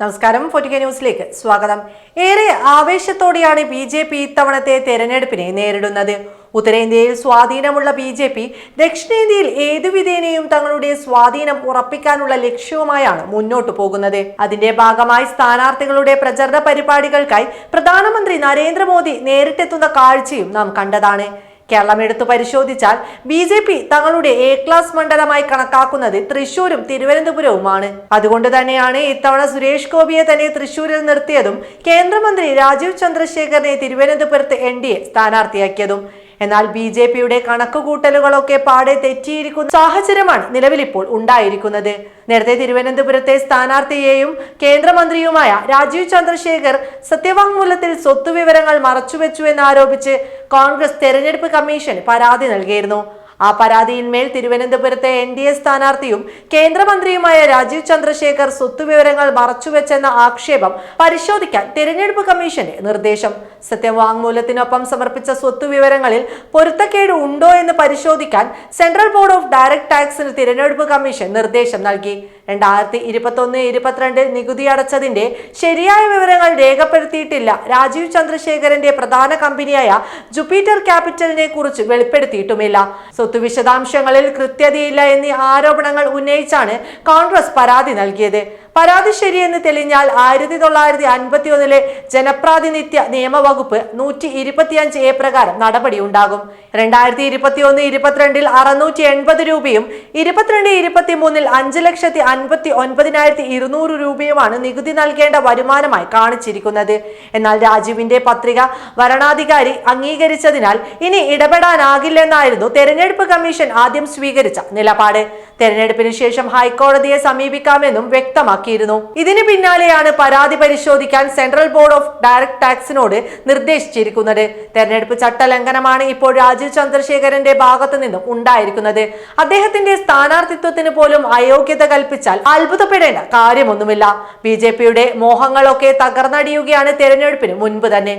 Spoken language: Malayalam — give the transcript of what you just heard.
നമസ്കാരം. ഫോർട്ടിക്ക ന്യൂസിലേക്ക് സ്വാഗതം. ഏറെ ആവേശത്തോടെയാണ് ബി ജെ പി ഇത്തവണത്തെ തെരഞ്ഞെടുപ്പിനെ നേരിടുന്നത്. ഉത്തരേന്ത്യയിൽ സ്വാധീനമുള്ള ബി ജെ പി ദക്ഷിണേന്ത്യയിൽ ഏതുവിധേനയും തങ്ങളുടെ സ്വാധീനം ഉറപ്പിക്കാനുള്ള ലക്ഷ്യവുമായാണ് മുന്നോട്ടു പോകുന്നത്. അതിന്റെ ഭാഗമായി സ്ഥാനാർത്ഥികളുടെ പ്രചരണ പരിപാടികൾക്കായി പ്രധാനമന്ത്രി നരേന്ദ്രമോദി നേരിട്ടെത്തുന്ന കാഴ്ചയും നാം കണ്ടതാണ്. കേരളം എടുത്തു പരിശോധിച്ചാൽ ബി ജെ പി തങ്ങളുടെ എ ക്ലാസ് മണ്ഡലമായി കണക്കാക്കുന്നത് തൃശൂരും തിരുവനന്തപുരവുമാണ്. അതുകൊണ്ട് തന്നെയാണ് ഇത്തവണ സുരേഷ് ഗോപിയെ തന്നെ തൃശൂരിൽ നിർത്തിയതും കേന്ദ്രമന്ത്രി രാജീവ് ചന്ദ്രശേഖരനെ തിരുവനന്തപുരത്ത് എൻ ഡി എ സ്ഥാനാർത്ഥിയാക്കിയതും. എന്നാൽ ബി ജെ പിയുടെ കണക്കുകൂട്ടലുകളൊക്കെ പാടെ തെറ്റിയിരിക്കുന്ന സാഹചര്യമാണ് നിലവിലിപ്പോൾ ഉണ്ടായിരിക്കുന്നത്. നേരത്തെ തിരുവനന്തപുരത്തെ സ്ഥാനാർത്ഥിയെയും കേന്ദ്രമന്ത്രിയുമായ രാജീവ് ചന്ദ്രശേഖർ സത്യവാങ്മൂലത്തിൽ സ്വത്തുവിവരങ്ങൾ മറച്ചുവെച്ചു എന്നാരോപിച്ച് കോൺഗ്രസ് തെരഞ്ഞെടുപ്പ് കമ്മീഷൻ പരാതി നൽകിയിരുന്നു. ആ പരാതിയിന്മേൽ തിരുവനന്തപുരത്തെ എൻ ഡി എ സ്ഥാനാർത്ഥിയും കേന്ദ്രമന്ത്രിയുമായ രാജീവ് ചന്ദ്രശേഖർ സ്വത്തുവിവരങ്ങൾ മറച്ചുവെച്ചെന്ന ആക്ഷേപം പരിശോധിക്കാൻ തിരഞ്ഞെടുപ്പ് കമ്മീഷന്റെ നിർദ്ദേശം. സത്യവാങ്മൂലത്തിനൊപ്പം സമർപ്പിച്ച സ്വത്തുവിവരങ്ങളിൽ പൊരുത്തക്കേട് ഉണ്ടോ എന്ന് പരിശോധിക്കാൻ സെൻട്രൽ ബോർഡ് ഓഫ് ഡയറക്ട് ടാക്സിന് തിരഞ്ഞെടുപ്പ് കമ്മീഷൻ നിർദ്ദേശം നൽകി. രണ്ടായിരത്തി ഇരുപത്തൊന്ന് ഇരുപത്തിരണ്ടിൽ നികുതി അടച്ചതിന്റെ ശരിയായ വിവരങ്ങൾ രേഖപ്പെടുത്തിയിട്ടില്ല. രാജീവ് ചന്ദ്രശേഖരന്റെ പ്രധാന കമ്പനിയായ ജുപ്പിറ്റർ ക്യാപിറ്റലിനെ കുറിച്ച് വെളിപ്പെടുത്തിയിട്ടുമില്ല. സ്വത്ത് വിശദാംശങ്ങളിൽ കൃത്യതയില്ല എന്നീ ആരോപണങ്ങൾ ഉന്നയിച്ചാണ് കോൺഗ്രസ് പരാതി നൽകിയത്. പരാതി ശരിയെന്ന് തെളിഞ്ഞാൽ ആയിരത്തി തൊള്ളായിരത്തി അൻപത്തി ഒന്നിലെ ജനപ്രാതിനിധ്യ നിയമവകുപ്പ് നൂറ്റി ഇരുപത്തിയഞ്ച് എ പ്രകാരം നടപടി ഉണ്ടാകും രണ്ടായിരത്തി ഇരുപത്തി ഒന്ന് ഇരുപത്തിരണ്ടിൽ അറുന്നൂറ്റി എൺപത് രൂപയും ഇരുപത്തിരണ്ട് ഇരുപത്തി മൂന്നിൽ അഞ്ച് ലക്ഷത്തി അൻപത്തി ഒൻപതിനായിരത്തി ഇരുന്നൂറ് രൂപയുമാണ് നികുതി നൽകേണ്ട വരുമാനമായി കാണിച്ചിരിക്കുന്നത്. എന്നാൽ രാജീവിന്റെ പത്രിക വരണാധികാരി അംഗീകരിച്ചതിനാൽ ഇനി ഇടപെടാനാകില്ലെന്നായിരുന്നു തെരഞ്ഞെടുപ്പ് കമ്മീഷൻ ആദ്യം സ്വീകരിച്ച നിലപാട്. തെരഞ്ഞെടുപ്പിന് ശേഷം ഹൈക്കോടതിയെ സമീപിക്കാമെന്നും വ്യക്തമാക്കിയിരുന്നു. ഇതിന് പിന്നാലെയാണ് പരാതി പരിശോധിക്കാൻ സെൻട്രൽ ബോർഡ് ഓഫ് ഡയറക്ട് ടാക്സിനോട് നിർദ്ദേശിച്ചിരിക്കുന്നത്. തെരഞ്ഞെടുപ്പ് ചട്ടലംഘനമാണ് ഇപ്പോൾ രാജീവ് ചന്ദ്രശേഖരന്റെ ഭാഗത്തു നിന്നും ഉണ്ടായിരിക്കുന്നത്. അദ്ദേഹത്തിന്റെ സ്ഥാനാർത്ഥിത്വത്തിന് പോലും അയോഗ്യത കൽപ്പിച്ചാൽ അത്ഭുതപ്പെടേണ്ട കാര്യമൊന്നുമില്ല. ബി ജെ പിയുടെ മോഹങ്ങളൊക്കെ തകർന്നടിയുകയാണ് തെരഞ്ഞെടുപ്പിന് മുൻപ് തന്നെ.